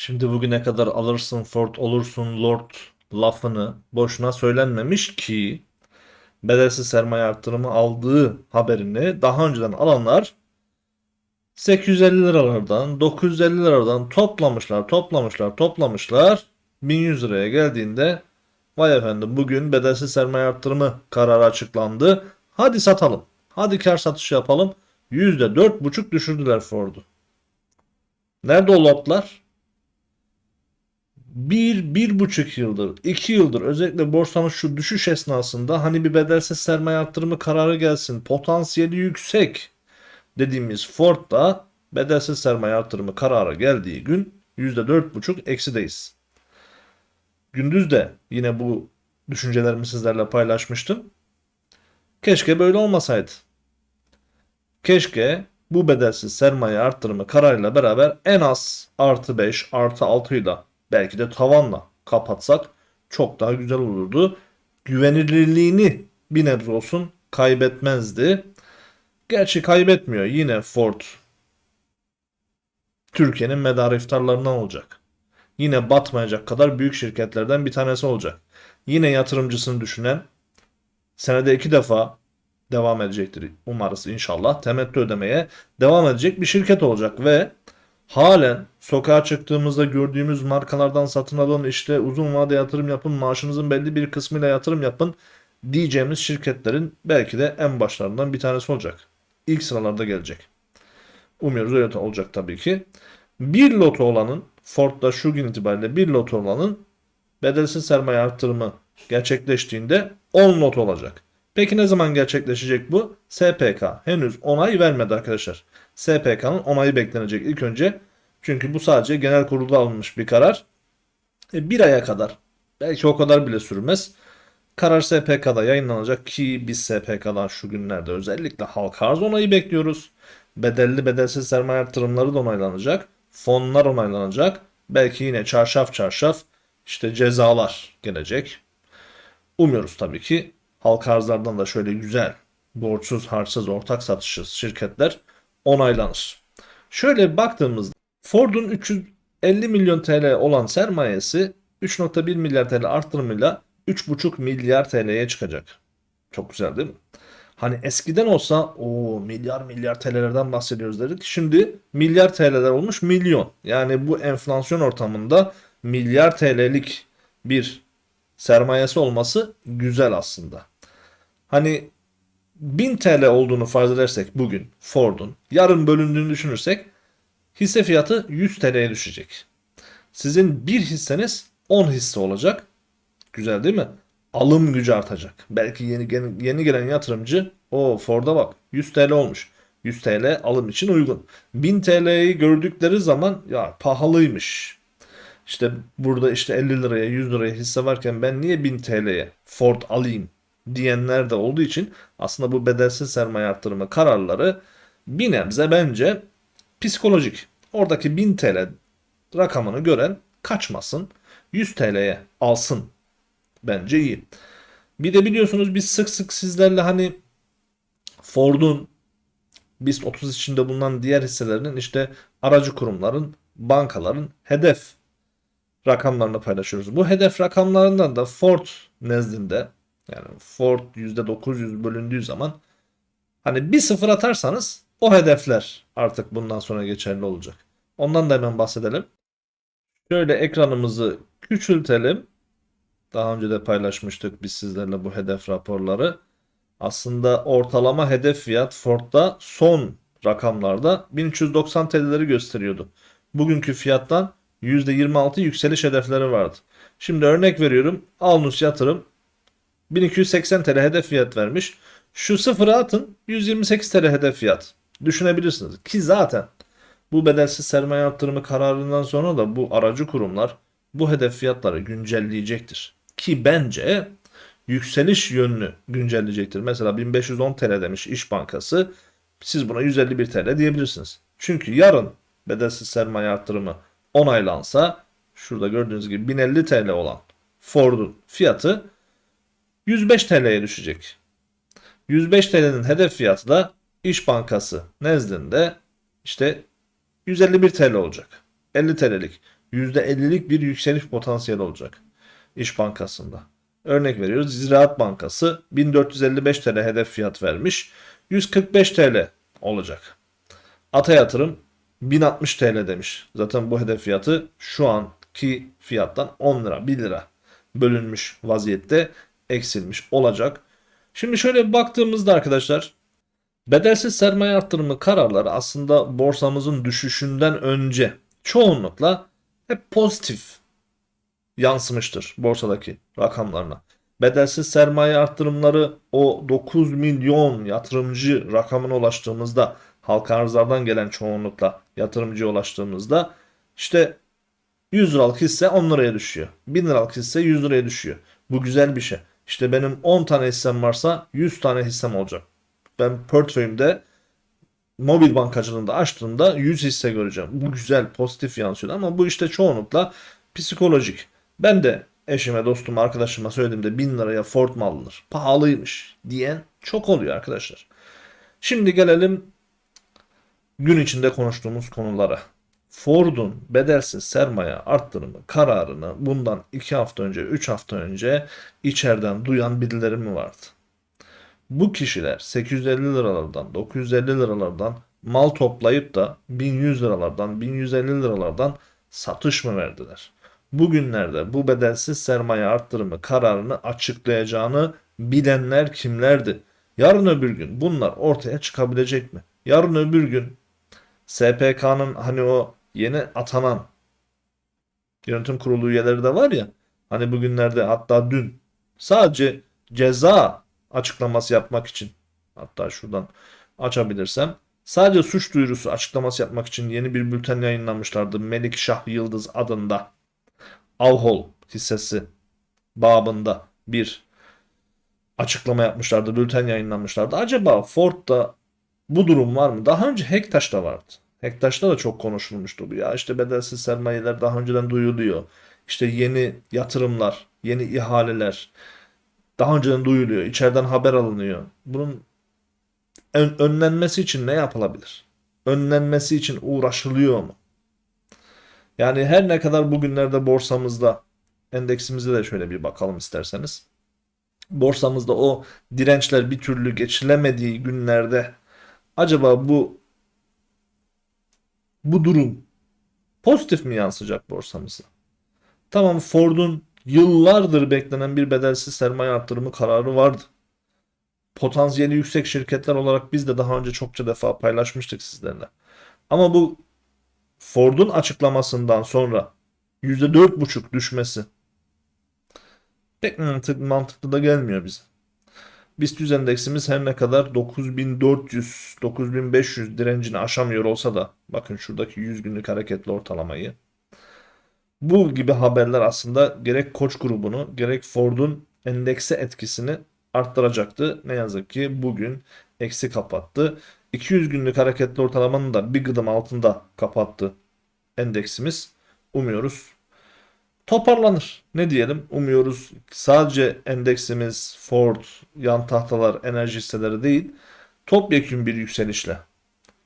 Şimdi bugüne kadar alırsın Ford olursun Lord lafını boşuna söylenmemiş ki bedelsiz sermaye artırımı aldığı haberini daha önceden alanlar 850 liralardan 950 liralardan toplamışlar toplamışlar toplamışlar 1100 liraya geldiğinde vay efendim bugün bedelsiz sermaye artırımı kararı açıklandı hadi satalım hadi kar satışı yapalım %4,5 düşürdüler Ford'u. Nerede o lotlar? Bir, bir buçuk yıldır, iki yıldır özellikle borsanın şu düşüş esnasında hani bir bedelsiz sermaye arttırımı kararı gelsin, potansiyeli yüksek dediğimiz Ford'da bedelsiz sermaye arttırımı kararı geldiği gün %4,5 eksideyiz. Gündüz de yine bu düşüncelerimi sizlerle paylaşmıştım. Keşke böyle olmasaydı. Keşke bu bedelsiz sermaye arttırımı kararıyla beraber en az artı 5 artı 6 ile belki de tavanla kapatsak çok daha güzel olurdu. Güvenilirliğini bir nebze olsun kaybetmezdi. Gerçi kaybetmiyor. Yine Ford Türkiye'nin medarı iftarlarından olacak. Yine batmayacak kadar büyük şirketlerden bir tanesi olacak. Yine yatırımcısını düşünen senede iki defa devam edecektir. Umarız inşallah temettü ödemeye devam edecek bir şirket olacak ve halen sokağa çıktığımızda gördüğümüz markalardan satın alın işte uzun vade yatırım yapın maaşınızın belli bir kısmıyla yatırım yapın diyeceğimiz şirketlerin belki de en başlarından bir tanesi olacak. İlk sıralarda gelecek. Umuyoruz öyle olacak tabii ki. Bir loto olanın Ford'da şu gün itibariyle bir loto olanın bedelsiz sermaye arttırımı gerçekleştiğinde 10 lot olacak. Peki ne zaman gerçekleşecek bu? SPK henüz onay vermedi arkadaşlar. SPK'nın onayı beklenecek ilk önce. Çünkü bu sadece genel kurulda alınmış bir karar. E, bir aya kadar belki o kadar bile sürmez. Karar SPK'da yayınlanacak ki biz SPK'dan şu günlerde özellikle halka arz onayı bekliyoruz. Bedelli bedelsiz sermaye artırımları da onaylanacak. Fonlar onaylanacak. Belki yine çarşaf çarşaf işte cezalar gelecek. Umuyoruz tabii ki halka arzlardan da şöyle güzel borçsuz harçsız ortak satışsız şirketler onaylanır. Şöyle baktığımızda Ford'un 350 milyon TL olan sermayesi 3.1 milyar TL arttırımıyla 3.5 milyar TL'ye çıkacak. Çok güzel değil mi? Hani eskiden olsa o milyar milyar TL'lerden bahsediyoruz dedik. Şimdi milyar TL'ler olmuş milyon. Yani bu enflasyon ortamında milyar TL'lik bir sermayesi olması güzel aslında. Hani 1000 TL olduğunu farz edersek bugün Ford'un yarın bölündüğünü düşünürsek hisse fiyatı 100 TL'ye düşecek. Sizin bir hisseniz 10 hisse olacak. Güzel değil mi? Alım gücü artacak. Belki yeni yeni gelen yatırımcı o Ford'a bak 100 TL olmuş. 100 TL alım için uygun. 1000 TL'yi gördükleri zaman ya pahalıymış. İşte burada işte 50 liraya 100 liraya hisse varken ben niye 1000 TL'ye Ford alayım diyenler de olduğu için aslında bu bedelsiz sermaye arttırma kararları bir nebze bence psikolojik. Oradaki 1000 TL rakamını gören kaçmasın 100 TL'ye alsın bence iyi. Bir de biliyorsunuz biz sık sık sizlerle hani Ford'un BIST 30 içinde bulunan diğer hisselerinin işte aracı kurumların, bankaların hedef rakamlarını paylaşıyoruz. Bu hedef rakamlarından da Ford nezdinde yani Ford %900 bölündüğü zaman hani bir sıfır atarsanız o hedefler artık bundan sonra geçerli olacak. Ondan da hemen bahsedelim. Şöyle ekranımızı küçültelim. Daha önce de paylaşmıştık biz sizlerle bu hedef raporları. Aslında ortalama hedef fiyat Ford'da son rakamlarda 1390 TL'leri gösteriyordu. Bugünkü fiyattan %26 yükseliş hedefleri vardı. Şimdi örnek veriyorum. Alnus yatırım 1280 TL hedef fiyat vermiş. Şu sıfırı atın 128 TL hedef fiyat. Düşünebilirsiniz. Ki zaten bu bedelsiz sermaye arttırımı kararından sonra da bu aracı kurumlar bu hedef fiyatları güncelleyecektir. Ki bence yükseliş yönünü güncelleyecektir. Mesela 1510 TL demiş İş Bankası. Siz buna 151 TL diyebilirsiniz. Çünkü yarın bedelsiz sermaye arttırımı onaylansa şurada gördüğünüz gibi 1050 TL olan Ford'un fiyatı 105 TL'ye düşecek. 105 TL'nin hedef fiyatı da İş Bankası nezdinde işte 151 TL olacak. 50 TL'lik %50'lik bir yükseliş potansiyeli olacak İş Bankası'nda. Örnek veriyoruz. Ziraat Bankası 1455 TL hedef fiyat vermiş. 145 TL olacak. Ata Yatırım 1060 TL demiş. Zaten bu hedef fiyatı şu anki fiyattan 10 lira 1 lira bölünmüş vaziyette eksilmiş olacak. Şimdi şöyle baktığımızda arkadaşlar bedelsiz sermaye arttırımı kararları aslında borsamızın düşüşünden önce çoğunlukla hep pozitif yansımıştır borsadaki rakamlarına. Bedelsiz sermaye arttırımları o 9 milyon yatırımcı rakamına ulaştığımızda halka arzlardan gelen çoğunlukla yatırımcıya ulaştığımızda işte 100 liralık hisse 10 liraya düşüyor. 1000 liralık hisse 100 liraya düşüyor. Bu güzel bir şey. İşte benim 10 tane hissem varsa 100 tane hissem olacak. Ben portföyümde mobil bankacılığında açtığımda 100 hisse göreceğim. Bu güzel, pozitif yansıyor ama bu işte çoğunlukla psikolojik. Ben de eşime, dostuma, arkadaşıma söylediğimde 1000 liraya Ford mu alınır? Pahalıymış diyen çok oluyor arkadaşlar. Şimdi gelelim gün içinde konuştuğumuz konulara. Ford'un bedelsiz sermaye arttırımı kararını bundan 2 hafta önce, 3 hafta önce içeriden duyan birileri mi vardı? Bu kişiler 850 liralardan, 950 liralardan mal toplayıp da 1100 liralardan, 1150 liralardan satış mı verdiler? Bugünlerde bu bedelsiz sermaye arttırımı kararını açıklayacağını bilenler kimlerdi? Yarın öbür gün bunlar ortaya çıkabilecek mi? Yarın öbür gün SPK'nın hani o yeni atanan yönetim kurulu üyeleri de var ya hani bugünlerde hatta dün sadece ceza açıklaması yapmak için hatta şuradan açabilirsem sadece suç duyurusu açıklaması yapmak için yeni bir bülten yayınlamışlardı Melik Şah Yıldız adında Avhol hissesi babında bir açıklama yapmışlardı, bülten yayınlamışlardı. Acaba Ford'da bu durum var mı? Daha önce Hektaş'ta vardı. Hektaş'ta da çok konuşulmuştu bu ya. İşte bedelsiz sermayeler daha önceden duyuluyor. İşte yeni yatırımlar, yeni ihaleler daha önceden duyuluyor. İçeriden haber alınıyor. Bunun ön- önlenmesi için ne yapılabilir? Önlenmesi için uğraşılıyor mu? Yani her ne kadar bugünlerde borsamızda endeksimize de şöyle bir bakalım isterseniz. Borsamızda o dirençler bir türlü geçilemediği günlerde acaba bu bu durum pozitif mi yansıyacak borsamıza? Tamam Ford'un yıllardır beklenen bir bedelsiz sermaye arttırımı kararı vardı. Potansiyeli yüksek şirketler olarak biz de daha önce çokça defa paylaşmıştık sizlerle. Ama bu Ford'un açıklamasından sonra %4,5 düşmesi pek mantık, mantıklı da gelmiyor bize. BIST 100 endeksimiz her ne kadar 9400 9500 direncini aşamıyor olsa da bakın şuradaki 100 günlük hareketli ortalamayı bu gibi haberler aslında gerek Koç grubunu gerek Ford'un endekse etkisini arttıracaktı. Ne yazık ki bugün eksi kapattı. 200 günlük hareketli ortalamanın da bir gıdım altında kapattı endeksimiz. Umuyoruz toparlanır. Ne diyelim? Umuyoruz sadece endeksimiz Ford, yan tahtalar, enerji hisseleri değil topyekun bir yükselişle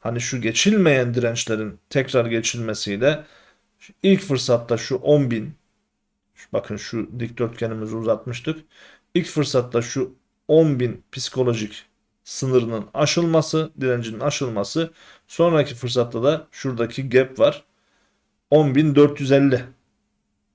hani şu geçilmeyen dirençlerin tekrar geçilmesiyle ilk fırsatta şu 10.000 bakın şu dikdörtgenimizi uzatmıştık. İlk fırsatta şu 10.000 psikolojik sınırının aşılması, direncinin aşılması. Sonraki fırsatta da şuradaki gap var. 10.450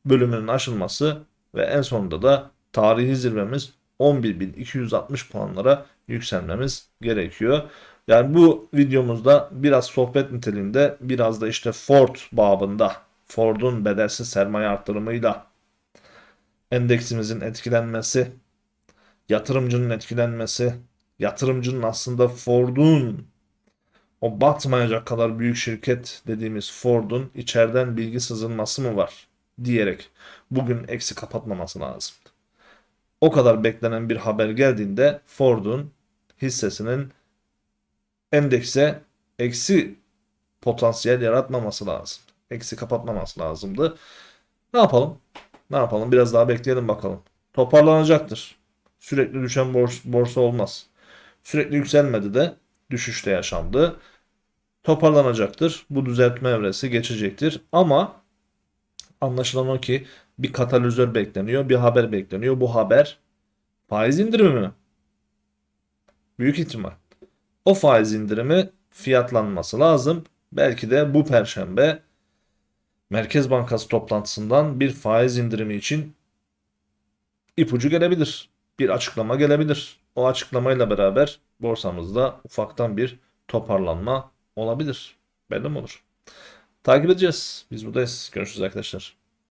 bölümünün aşılması ve en sonunda da tarihi zirvemiz 11.260 puanlara yükselmemiz gerekiyor. Yani bu videomuzda biraz sohbet niteliğinde biraz da işte Ford babında Ford'un bedelsiz sermaye arttırımıyla endeksimizin etkilenmesi, yatırımcının etkilenmesi, yatırımcının aslında Ford'un o batmayacak kadar büyük şirket dediğimiz Ford'un içeriden bilgi sızılması mı var diyerek bugün eksi kapatmaması lazım. O kadar beklenen bir haber geldiğinde Ford'un hissesinin endekse eksi potansiyel yaratmaması lazım. Eksi kapatmaması lazımdı. Ne yapalım? Ne yapalım? Biraz daha bekleyelim bakalım. Toparlanacaktır. Sürekli düşen borsa, borsa olmaz. Sürekli yükselmedi de düşüşte yaşandı. Toparlanacaktır. Bu düzeltme evresi geçecektir. Ama Anlaşılan o ki bir katalizör bekleniyor, bir haber bekleniyor. Bu haber faiz indirimi mi? Büyük ihtimal. O faiz indirimi fiyatlanması lazım. Belki de bu perşembe Merkez Bankası toplantısından bir faiz indirimi için ipucu gelebilir. Bir açıklama gelebilir. O açıklamayla beraber borsamızda ufaktan bir toparlanma olabilir. Belli mi olur? Takip edeceğiz. Biz buradayız. Görüşürüz arkadaşlar.